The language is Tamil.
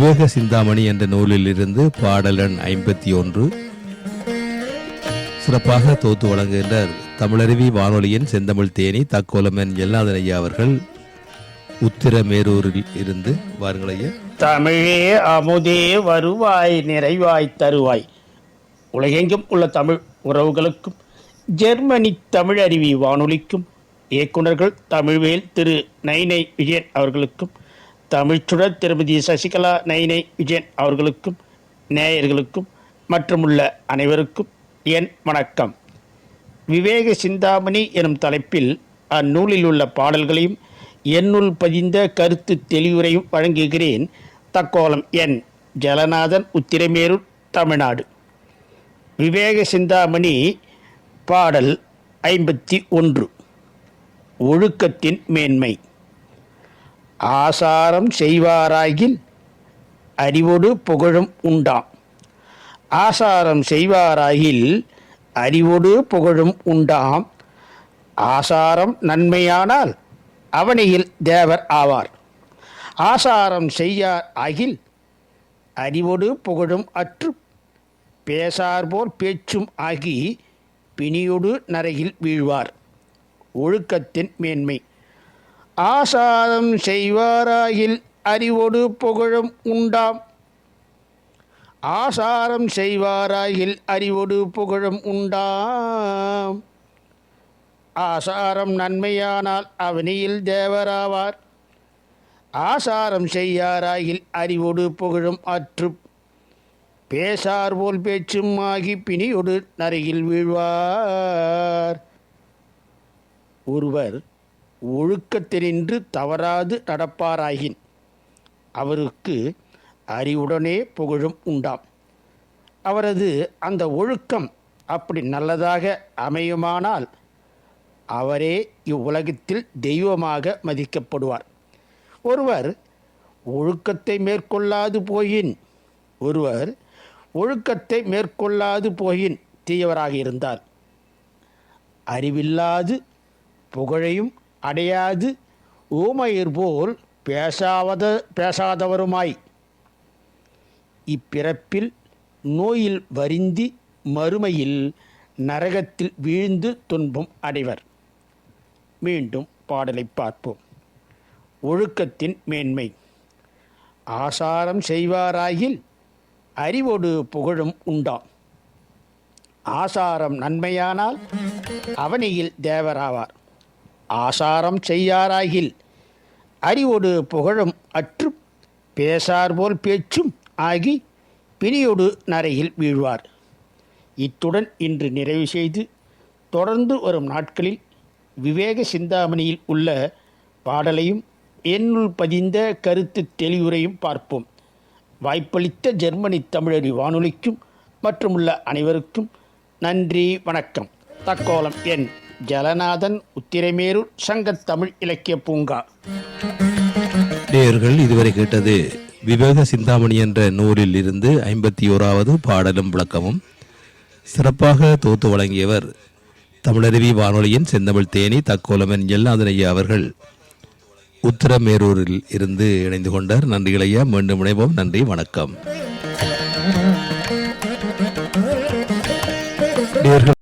விவேக சிந்தாமணி என்ற நூலில் இருந்து பாடலன் ஐம்பத்தி ஒன்று. சிறப்பாக தோத்து வழங்குகின்றார் தமிழருவி வானொலியின் செந்தமிழ் தேனி தக்கோலமன் எல்லாதன் அவர்கள். உத்திரமேரூரில் இருந்து வாருங்கள் ஐயா. தமிழே அமுதே வருவாய் நிறைவாய் தருவாய். உலகெங்கும் உள்ள தமிழ் உறவுகளுக்கும் ஜெர்மனி தமிழ் அருவி வானொலிக்கும் இயக்குனர்கள் தமிழ்வேல் திரு நைனை விஜயன் அவர்களுக்கும் தமிழ்ச்சுடர் திருமதி சசிகலா நைனை விஜயன் அவர்களுக்கும் நேயர்களுக்கும் மற்றுமுள்ள அனைவருக்கும் என் வணக்கம். விவேக சிந்தாமணி எனும் தலைப்பில் அந்நூலில் உள்ள பாடல்களையும் என்னுள் பதிந்த கருத்து தெளிவுரையும் வழங்குகிறேன் தக்கோலம் என் ஜலநாதன் உத்திரமேரூர் தமிழ்நாடு. விவேக சிந்தாமணி பாடல் ஐம்பத்தி ஒன்று. ஒழுக்கத்தின் மேன்மை. ஆசாரம் செய்வாராகில் அறிவொடு புகழும் உண்டாம். ஆசாரம் செய்வாராகில் அறிவொடு புகழும் உண்டாம். ஆசாரம் நன்மையானால் அவனையில் தேவர் ஆவார். ஆசாரம் செய்யார் ஆகில் அறிவொடு புகழும் அற்று பேசார்போல் பேச்சும் ஆகி பிணியொடு நரையில் வீழ்வார். ஒழுக்கத்தின் மேன்மை. ஆசாரம் செய்வாராகில் அறிவொடு புகழும் உண்டாம். ஆசாரம் செய்வாராகில் அறிவொடு புகழும் உண்டாம். ஆசாரம் நன்மையானால் அவனியில் தேவராவார். ஆசாரம் செய்யாராகில் அறிவொடு புகழும் அற்று பேசார் போல் பேச்சும் ஆகி பிணியொடு நரையில் வீழ்வார். ஒருவர் ஒழுக்கத்தினின்று தவறாது நடப்பாராகின் அவருக்கு அறிவுடனே புகழும் உண்டாம். அவரது அந்த ஒழுக்கம் அப்படி நல்லதாக அமையுமானால் அவரே இவ்வுலகத்தில் தெய்வமாக மதிக்கப்படுவார். ஒருவர் ஒழுக்கத்தை மேற்கொள்ளாது போயின் ஒருவர் ஒழுக்கத்தை மேற்கொள்ளாது போயின் தீயவராக இருந்தார். அறிவில்லாது புகழையும் அடையாது. ஊமையர் போல் பேசாவத பேசாதவருமாய். இப்பிறப்பில் நோயில் வருந்தி மறுமையில் நரகத்தில் வீழ்ந்து துன்பம் அடைவர். மீண்டும் பாடலை பார்ப்போம். ஒழுக்கத்தின் மேன்மை. ஆசாரம் செய்வாராகில் அறிவொடு புகழும் உண்டாம். ஆசாரம் நன்மையானால் அவனியில் தேவராவார். ஆசாரம் செய்யாராகில். அறிவொடு புகழும் அற்று பேசார் போல் பேச்சும் ஆகி பிணியொடு நரையில் வீழ்வார். இத்துடன் இன்று நிறைவு செய்து தொடர்ந்து வரும் நாட்களில் விவேக சிந்தாமணியில் உள்ள பாடலையும் என்னுள் பதிந்த கருத்து தெளிவுரையும் பார்ப்போம். வாய்ப்பளித்த ஜெர்மனி தமிழறி வானொலிக்கும் மற்றும் உள்ள அனைவருக்கும் நன்றி வணக்கம். தக்கோலம் என் ஜலநாதன் உத்திரமேரூர் சங்கத் தமிழ் இலக்கிய பூங்கா. நேயர்கள் இதுவரை கேட்டது விவேக சிந்தாமணி என்ற நூலில் இருந்து ஐம்பத்தி ஓராவது பாடலும் விளக்கமும். சிறப்பாக தொகுத்து வழங்கியவர் தமிழருவி வானொலியின் செந்தமிழ் தேனி தக்கோலமன் எல்லாதன் அவர்கள். உத்தரமேரூரில் இருந்து இணைந்து கொண்டார். நன்றி ஐயா. மீண்டும் இணைவோம். நன்றி. வணக்கம். நேயர்கள்